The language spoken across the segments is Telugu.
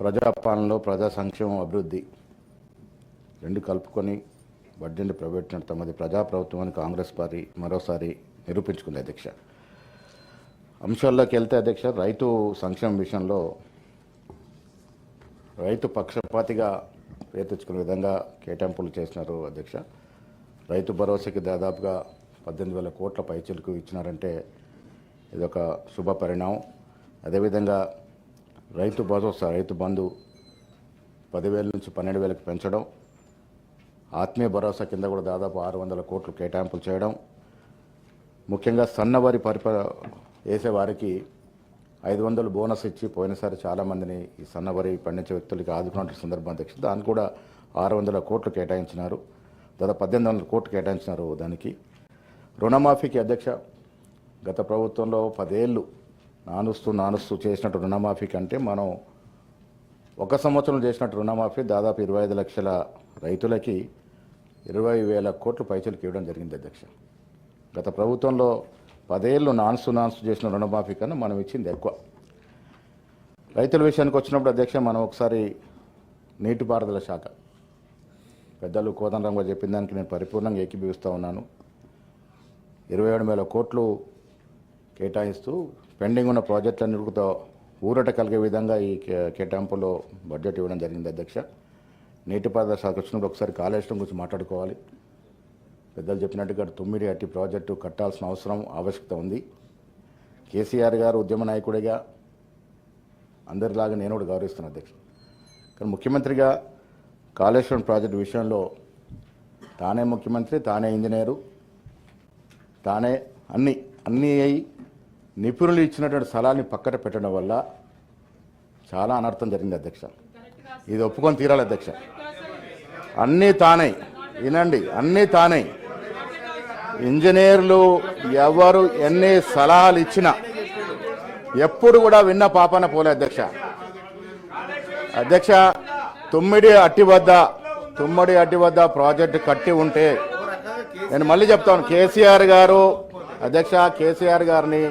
ప్రజాపాలనలో ప్రజా సంక్షేమం అభివృద్ధి రెండు కలుపుకొని బడ్జెట్ ప్రవేశించడం తమది ప్రజా అని కాంగ్రెస్ పార్టీ మరోసారి నిరూపించుకుంది అధ్యక్ష. అంశాల్లోకి వెళ్తే అధ్యక్ష రైతు సంక్షేమం విషయంలో రైతు పక్షపాతిగా పేరు తెచ్చుకునే విధంగా కేటాయింపులు చేసినారు అధ్యక్ష. రైతు భరోసాకి దాదాపుగా పద్దెనిమిది వేల కోట్ల పైచలకు ఇచ్చినారంటే ఇదొక శుభ పరిణామం. అదేవిధంగా రైతు భరోసా రైతు బంధు పదివేల నుంచి పన్నెండు వేలకు పెంచడం ఆత్మీయ భరోసా కింద కూడా దాదాపు ఆరు వందల కోట్లు కేటాయింపులు చేయడం ముఖ్యంగా సన్నవారి పరిప వేసే వారికి ఐదు వందలు బోనస్ ఇచ్చి పోయినసారి చాలామందిని ఈ సన్నవరి పండించే వ్యక్తులకి ఆదుకున్న సందర్భం అధ్యక్షుడు దాన్ని కూడా ఆరు వందల కోట్లు కేటాయించినారు. దాదాపు పద్దెనిమిది వందల కోట్లు కేటాయించినారు దానికి. రుణమాఫీకి అధ్యక్ష గత ప్రభుత్వంలో పదేళ్ళు నానుస్తూ నానుస్తూ చేసినట్టు రుణమాఫీ కంటే మనం ఒక సంవత్సరం చేసినట్టు రుణమాఫీ దాదాపు ఇరవై ఐదు లక్షల రైతులకి ఇరవై వేల కోట్లు పైసలకు ఇవ్వడం జరిగింది అధ్యక్ష. గత ప్రభుత్వంలో పదేళ్ళు నాన్సు నాన్సు చేసిన రుణమాఫీ కన్నా మనం ఇచ్చింది ఎక్కువ. రైతుల విషయానికి వచ్చినప్పుడు అధ్యక్ష మనం ఒకసారి నీటిపారుదల శాఖ. పెద్దలు కోదండరామ్ గారు చెప్పిన దానికి నేను పరిపూర్ణంగా ఏకీభవిస్తూ ఉన్నాను. ఇరవై ఏడు వేల కోట్లు కేటాయిస్తూ పెండింగ్ ఉన్న ప్రాజెక్టులన్నిటితో ఊరట కలిగే విధంగా ఈ కే- కేటాయింపులో బడ్జెట్ ఇవ్వడం జరిగింది అధ్యక్ష. నీటిపారుదల శాఖ వచ్చినప్పుడు ఒకసారి కాళేశ్వరం గురించి మాట్లాడుకోవాలి. పెద్దలు చెప్పినట్టుగా తొమ్మిది అట్టి ప్రాజెక్టు కట్టాల్సిన అవసరం ఆవశ్యకత ఉంది. కేసీఆర్ గారు ఉద్యమ నాయకుడిగా అందరిలాగా నేను కూడా గౌరవిస్తున్నాను అధ్యక్ష. కానీ ముఖ్యమంత్రిగా కాళేశ్వరం ప్రాజెక్టు విషయంలో తానే ముఖ్యమంత్రి తానే ఇంజనీరు తానే అన్ని అన్నీ అయి నిపుణులు ఇచ్చినటువంటి స్థలాన్ని పక్కన పెట్టడం వల్ల చాలా అనర్థం జరిగింది అధ్యక్ష. ఇది ఒప్పుకొని తీరాలి అధ్యక్ష. అన్నీ తానే. వినండి అన్నీ తానే. ఇంజనీర్లు ఎవరు ఎన్ని సలహాలు ఇచ్చినా ఎప్పుడు కూడా విన్న పాపన పోలే అధ్యక్ష. అధ్యక్ష తుమ్మిడి అట్టి వద్ద తుమ్మడి అట్టి వద్ద ప్రాజెక్టు కట్టి ఉంటే నేను మళ్ళీ చెప్తాను కేసీఆర్ గారు అధ్యక్ష కేసీఆర్ గారిని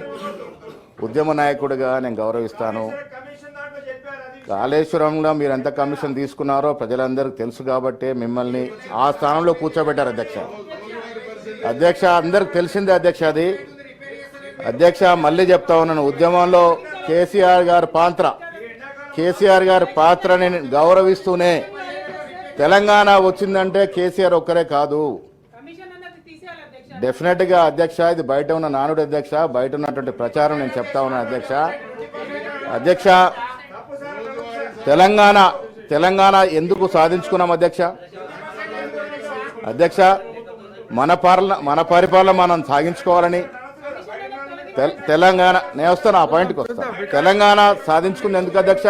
ఉద్యమ నాయకుడిగా నేను గౌరవిస్తాను. కాళేశ్వరంలో మీరు ఎంత కమిషన్ తీసుకున్నారో ప్రజలందరికీ తెలుసు కాబట్టి మిమ్మల్ని ఆ స్థానంలో కూర్చోబెట్టారు అధ్యక్ష. అధ్యక్ష అందరికి తెలిసిందే అధ్యక్ష అది. అధ్యక్ష మళ్ళీ చెప్తా ఉన్నాను. ఉద్యమంలో కేసీఆర్ గారి పాత్ర కేసీఆర్ గారి పాత్రని గౌరవిస్తూనే తెలంగాణ వచ్చిందంటే కేసీఆర్ ఒక్కరే కాదు కమిషన్ అన్నది తీసేయాలి అధ్యక్ష డెఫినెట్గా అధ్యక్ష ఇది బయట ఉన్న నానుడు అధ్యక్ష బయట ఉన్నటువంటి ప్రచారం నేను చెప్తా ఉన్నాను అధ్యక్ష. అధ్యక్ష తెలంగాణ తెలంగాణ ఎందుకు సాధించుకున్నాం అధ్యక్ష? అధ్యక్ష మన పాలన మన పరిపాలన మనం సాగించుకోవాలని తెలంగాణ నేను వస్తాను ఆ పాయింట్కి వస్తాను తెలంగాణ సాధించుకుంది ఎందుకు అధ్యక్ష?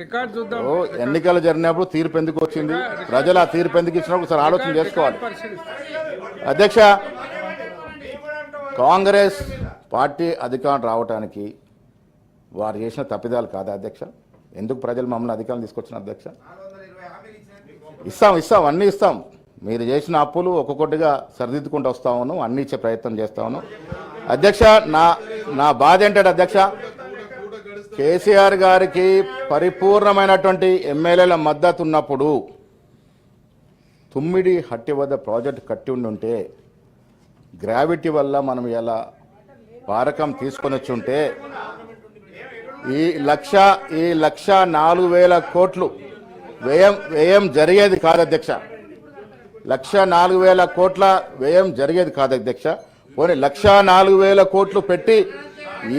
రికార్డ్ చూద్దాం. ఎన్నికలు జరిగినప్పుడు తీర్పు ఎందుకు వచ్చింది? ప్రజలు ఆ తీర్పు ఎందుకు ఇచ్చినప్పుడు ఒకసారి ఆలోచన చేసుకోవాలి. అధ్యక్ష కాంగ్రెస్ పార్టీ అధికారం రావటానికి వారు చేసిన తప్పిదాలు కాదా అధ్యక్ష? ఎందుకు ప్రజలు మమ్మల్ని అధికారం తీసుకొచ్చిన అధ్యక్ష? ఇస్తాం ఇస్తాం అన్నీ ఇస్తాం. మీరు చేసిన అప్పులు ఒక్కొక్కటిగా సరిదిద్దుకుంటూ వస్తా ఉన్నాం అన్ని ఇచ్చే ప్రయత్నం చేస్తా ఉన్నాం. అధ్యక్ష నా నా బాధ ఏంటంటే అధ్యక్ష కేసీఆర్ గారికి పరిపూర్ణమైనటువంటి ఎమ్మెల్యేల మద్దతు ఉన్నప్పుడు తుమ్మిడి హట్టి వద్ద ప్రాజెక్ట్ కట్టి ఉండుంటే గ్రావిటీ వల్ల మనం ఎలా పారకం తీసుకొని వచ్చి ఉంటే ఈ లక్ష ఈ లక్ష నాలుగు వేల కోట్లు వ్యయం వ్యయం జరిగేది కాదు అధ్యక్ష. లక్ష నాలుగు వేల కోట్ల వ్యయం జరిగేది కాదు అధ్యక్ష. పోనీ లక్ష నాలుగు వేల కోట్లు పెట్టి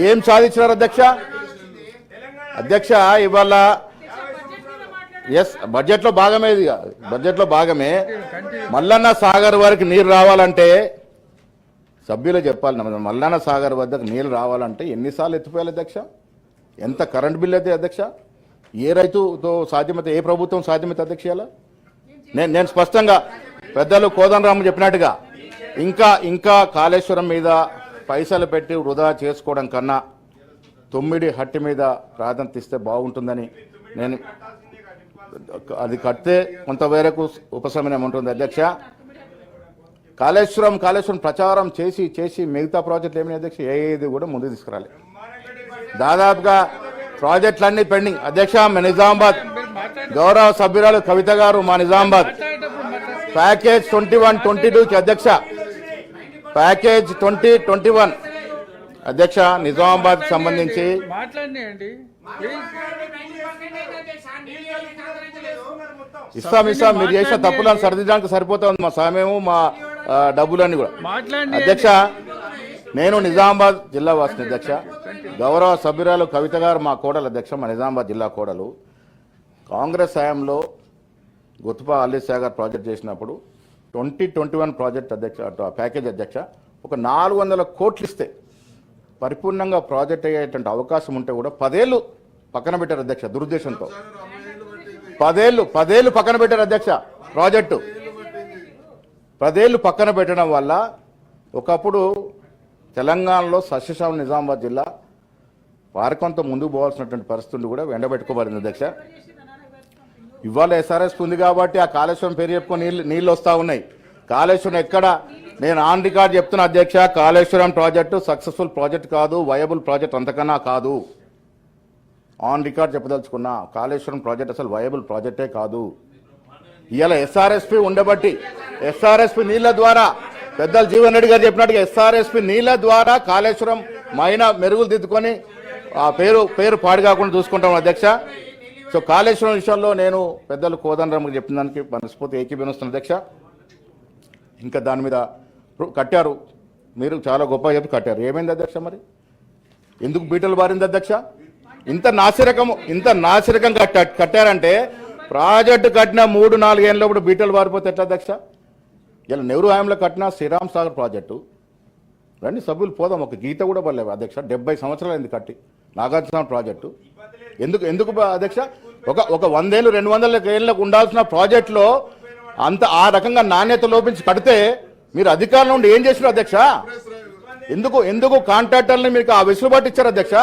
ఏం సాధించినారు అధ్యక్ష? అధ్యక్ష ఇవాళ ఎస్ బడ్జెట్లో భాగమే ఇది బడ్జెట్లో భాగమే. మల్లన్న సాగర్ వరకు నీరు రావాలంటే సభ్యులు చెప్పాలి మల్లన్న సాగర్ వద్దకు నీళ్ళు రావాలంటే ఎన్నిసార్లు ఎత్తిపోయాలి అధ్యక్ష? ఎంత కరెంట్ బిల్ అయితే అధ్యక్ష? ఏ రైతుతో సాధ్యమైతే ఏ ప్రభుత్వం సాధ్యమైతే అధ్యక్ష నేను నేను స్పష్టంగా పెద్దలు కోదండరాము చెప్పినట్టుగా ఇంకా ఇంకా కాళేశ్వరం మీద పైసలు పెట్టి వృధా చేసుకోవడం కన్నా తొమ్మిది హట్టి మీద ప్రాధాన్యత ఇస్తే బాగుంటుందని నేను అది కడితే కొంతవరకు ఉపశమనం ఉంటుంది అధ్యక్ష. కాళేశ్వరం కాళేశ్వరం ప్రచారం చేసి చేసి మిగతా ప్రాజెక్టులు ఏమైనా అధ్యక్ష? ఏది కూడా ముందు తీసుకురాలి. దాదాపుగా ప్రాజెక్టులన్నీ పెండింగ్. అధ్యక్ష మా నిజామాబాద్ గౌరవ సభ్యురాలు కవిత గారు మా Nizamabad. Package twenty one twenty టూకి అధ్యక్ష. Package twenty twenty one. అధ్యక్ష నిజామాబాద్ సంబంధించి. ఇస్తాం ఇస్తాం మీరు చేసిన తప్పులను సరిదిద్దడానికి సరిపోతుంది మా సమయము మా డబ్బులన్నీ కూడా. అధ్యక్ష నేను నిజామాబాద్ జిల్లా వాసిని అధ్యక్ష. గౌరవ సభ్యురాలు కవిత గారు మా కోడలు అధ్యక్ష మా నిజామాబాద్ జిల్లా కోడలు. కాంగ్రెస్ హయాంలో గుత్పా అల్లీ సాగర్ ప్రాజెక్ట్ చేసినప్పుడు ట్వంటీ ట్వంటీ వన్ ప్రాజెక్ట్ అధ్యక్ష ప్యాకేజ్ అధ్యక్ష ఒక నాలుగు వందల కోట్లు ఇస్తే పరిపూర్ణంగా ప్రాజెక్ట్ అయ్యేటువంటి అవకాశం ఉంటే కూడా పదేళ్ళు పక్కన పెట్టారు అధ్యక్ష దురుద్దేశంతో. పదేళ్ళు పదేళ్ళు పక్కన పెట్టారు అధ్యక్ష ప్రాజెక్టు. పదేళ్ళు పక్కన పెట్టడం వల్ల ఒకప్పుడు తెలంగాణలో సస్యశాల నిజామాబాద్ జిల్లా వారికొంత ముందుకు పోవాల్సినటువంటి పరిస్థితులు కూడా వెండబెట్టుకోబడింది అధ్యక్ష. ఇవాళ ఎస్ఆర్ఎస్ ఉంది కాబట్టి ఆ కాళేశ్వరం పేరు చెప్పుకొని నీళ్ళు నీళ్ళు వస్తూ ఉన్నాయి. కాళేశ్వరం ఎక్కడ? నేను ఆన్ రికార్డ్ చెప్తున్న అధ్యక్ష కాళేశ్వరం ప్రాజెక్టు సక్సెస్ఫుల్ ప్రాజెక్ట్ కాదు వయబుల్ ప్రాజెక్ట్ అంతకన్నా కాదు. ఆన్ రికార్డ్ చెప్పదలుచుకున్నా కాళేశ్వరం ప్రాజెక్ట్ అసలు వయబుల్ ప్రాజెక్టే కాదు. ఇలా ఎస్ఆర్ఎస్పి ఉండబట్టి ఎస్ఆర్ఎస్పి నీళ్ళ ద్వారా పెద్దలు జీవన్ రెడ్డి గారు చెప్పినట్టుగా ఎస్ఆర్ఎస్పి నీళ్ళ ద్వారా కాళేశ్వరం మైన మెరుగులు దిద్దుకొని ఆ పేరు పేరు పాడు కాకుండా చూసుకుంటాం అధ్యక్ష. సో కాళేశ్వరం విషయంలో నేను పెద్దలు కోదండరామ్ చెప్పిన దానికి మనస్ఫూర్తి ఏకీభవిస్తున్న అధ్యక్ష. ఇంకా దాని మీద కట్టారు. మీరు చాలా గొప్ప చెప్పి కట్టారు. ఏమైంది అధ్యక్ష మరి? ఎందుకు బీటలు బారింది అధ్యక్ష? ఇంత నాసిరకం ఇంత నాసిరకం కట్ట కట్టారంటే ప్రాజెక్టు కట్టిన మూడు నాలుగేళ్ళు కూడా బీటలు బారిపోతే ఎట్లా అధ్యక్ష? ఇలా నెహ్రూ హయాంలో కట్టిన శ్రీరామ్ సాగర్ ప్రాజెక్టు. రండి సభ్యులు పోదాం ఒక గీత కూడా పడలేవు అధ్యక్ష. డెబ్బై సంవత్సరాలు అయింది కట్టి. నాగార్జున ప్రాజెక్టు. ఎందుకు ఎందుకు అధ్యక్ష? ఒక ఒక వందేళ్ళు రెండు వందల ఏళ్ళకు ఉండాల్సిన ప్రాజెక్టులో అంత ఆ రకంగా నాణ్యత లోపించి కడితే మీరు అధికారంలో ఉండి ఏం చేసినారు అధ్యక్ష? ఎందుకు ఎందుకు కాంట్రాక్టర్ని మీకు ఆ వెసులుబాటు ఇచ్చారు అధ్యక్ష?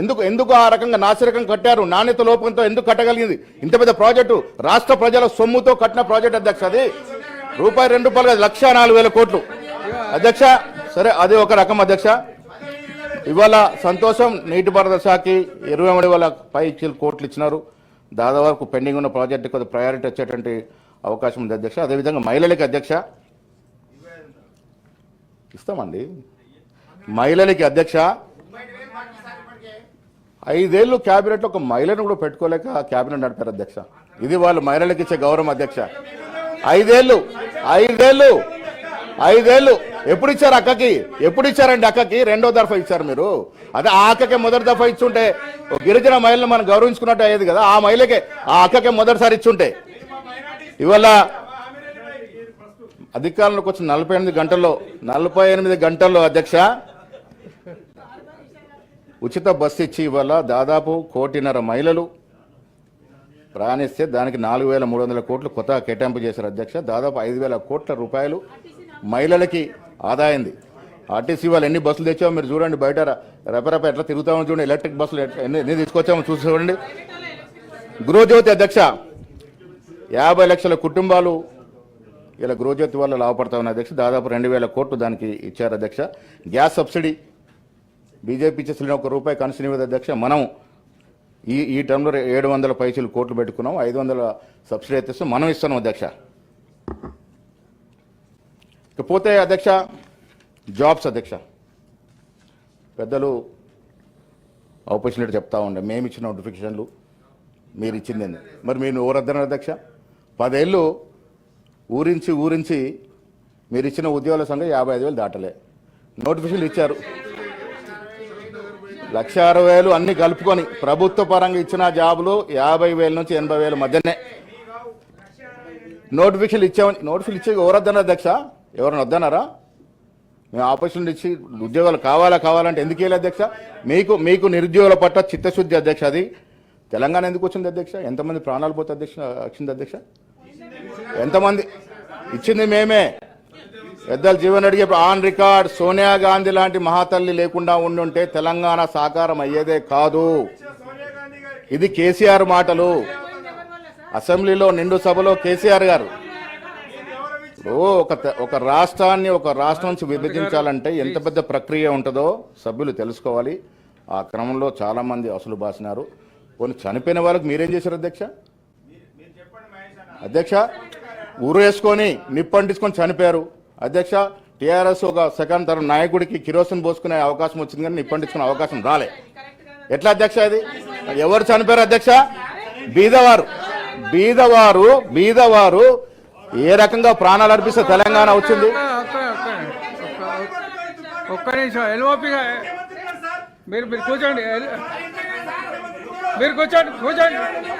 ఎందుకు ఎందుకు ఆ రకంగా నాసిరకం కట్టారు? నాణ్యత లోపంతో ఎందుకు కట్టగలిగింది? ఇంత పెద్ద ప్రాజెక్టు రాష్ట్ర ప్రజల సొమ్ముతో కట్టిన ప్రాజెక్ట్ అధ్యక్ష అది. రూపాయి రెండు రూపాయలు కాదు లక్ష నాలుగు వేల కోట్లు. అధ్యక్ష సరే అది ఒక రకం అధ్యక్ష. ఇవాళ సంతోషం నీటిపారుదల శాఖకి ఇరవై మూడు వేల పై కోట్లు ఇచ్చినారు. దాదాపు పెండింగ్ ఉన్న ప్రాజెక్టు కొద్దిగా ప్రయారిటీ వచ్చేటువంటి అవకాశం ఉంది అధ్యక్ష. అదేవిధంగా మహిళలకి అధ్యక్ష ఇస్తామండి. మహిళలకి అధ్యక్ష ఐదేళ్ళు క్యాబినెట్లో ఒక మహిళను కూడా పెట్టుకోలేక క్యాబినెట్ నడిపారు అధ్యక్ష. ఇది వాళ్ళు మహిళలకు ఇచ్చే గౌరవం అధ్యక్ష. ఐదేళ్ళు ఐదేళ్ళు ఐదేళ్ళు. ఎప్పుడు ఇచ్చారు అక్కకి? ఎప్పుడు ఇచ్చారండి అక్కకి? రెండో దఫా ఇచ్చారు మీరు. అదే ఆ అక్కకే మొదటి దఫా ఇచ్చుంటే గిరిజన మహిళను మనం గౌరవించుకున్నట్టు అయ్యేది కదా ఆ మహిళకే ఆ అక్కకే మొదటిసారి ఇచ్చుంటే. ఇవాళ అధికారంలోకి వచ్చిన నలభై ఎనిమిది గంటల్లో నలభై ఎనిమిది గంటల్లో అధ్యక్ష ఉచిత బస్సు ఇచ్చి ఇవాళ దాదాపు కోటిన్నర మహిళలు ప్రయాణిస్తే దానికి నాలుగు వేల మూడు వందల కోట్లు కొత్త కేటాయింపు చేశారు అధ్యక్ష. దాదాపు ఐదు వేల కోట్ల రూపాయలు మహిళలకి ఆదా ఆర్టీసీ వాళ్ళు ఎన్ని బస్సులు తెచ్చామో మీరు చూడండి బయట రెపరెప ఎట్లా తిరుగుతామో చూడండి. ఎలక్ట్రిక్ బస్సులు ఎన్ని ఎన్ని తీసుకొచ్చామో చూసి చూడండి. గృహజ్యోతి అధ్యక్ష యాభై లక్షల కుటుంబాలు ఇలా గృహజ్యోతి వల్ల లాభపడతా ఉన్న అధ్యక్ష. దాదాపు రెండు వేల కోట్లు దానికి ఇచ్చారు అధ్యక్ష. గ్యాస్ సబ్సిడీ బీజేపీ ఇచ్చేసిన ఒక రూపాయి కన్సీన్ ఇవ్వదు అధ్యక్ష. మనం ఈ ఈ టర్మ్లో ఏడు వందల పైసలు కోట్లు పెట్టుకున్నాం. ఐదు వందల సబ్సిడీ అయితే మనం ఇస్తున్నాం అధ్యక్ష. ఇకపోతే అధ్యక్ష జాబ్స్ అధ్యక్ష. పెద్దలు ఆపర్చునిటీ చెప్తా ఉండే. మేము ఇచ్చిన నోటిఫికేషన్లు మీరు ఇచ్చింది మరి మీరు ఎవరద్దన్నారు అధ్యక్ష? పదేళ్ళు ఊరించి ఊరించి మీరు ఇచ్చిన ఉద్యోగాల సంఖ్య యాభై ఐదు వేలు దాటలే. నోటిఫికేషన్లు ఇచ్చారు. లక్ష అరవై వేలు అన్ని కలుపుకొని ప్రభుత్వ పరంగా ఇచ్చిన జాబులు యాభై వేల నుంచి ఎనభై వేల మధ్యనే. నోటిఫికేషన్లు ఇచ్చామని నోటిఫికేషన్ ఇచ్చే ఎవరొద్దన్నారు అధ్యక్ష? ఎవరైనా వద్దన్నారా? మేము ఆపర్చునిటీ ఇచ్చి ఉద్యోగాలు కావాలా కావాలంటే ఎందుకు వెళ్ళి అధ్యక్ష? మీకు మీకు నిరుద్యోగుల పట్ల చిత్తశుద్ధి అధ్యక్ష అది. తెలంగాణ ఎందుకు వచ్చింది అధ్యక్ష? ఎంతమంది ప్రాణాలు పోతే అధ్యక్ష వచ్చింది అధ్యక్ష? ఎంతమంది? ఇచ్చింది మేమే. పెద్దలు జీవన్ రెడ్డి చెప్పి ఆన్ రికార్డ్ సోనియా గాంధీ లాంటి మహాతల్లి లేకుండా ఉండుంటే తెలంగాణ సాకారం అయ్యేదే కాదు. ఇది కేసీఆర్ మాటలు. అసెంబ్లీలో నిండు సభలో కేసీఆర్ గారు. ఇప్పుడు ఒక ఒక రాష్ట్రాన్ని ఒక రాష్ట్రం నుంచి విభజించాలంటే ఎంత పెద్ద ప్రక్రియ ఉంటుందో సభ్యులు తెలుసుకోవాలి. ఆ క్రమంలో చాలామంది అసలు బాసినారు. కొన్ని చనిపోయిన వాళ్ళకి మీరేం చేశారు అధ్యక్ష? అధ్యక్ష ఊరు వేసుకొని నిప్పంటించుకొని చనిపోయారు. అధ్యక్ష టీఆర్ఎస్ ఒక సెకండ్ తరం నాయకుడికి కిరోసిన్ పోసుకునే అవకాశం వచ్చింది కానీ నిప్పంటించుకునే అవకాశం రాలే. ఎట్లా అధ్యక్ష అది ఎవరు చనిపోయారు అధ్యక్ష? బీదవారు. బీదవారు బీదవారు ఏ రకంగా ప్రాణాలు అర్పిస్తే తెలంగాణ వచ్చింది? ఒక్క నిమిషం ఎల్ఓపిగా మీరు మీరు కూర్చోండి. మీరు కూర్చోండి కూర్చోండి.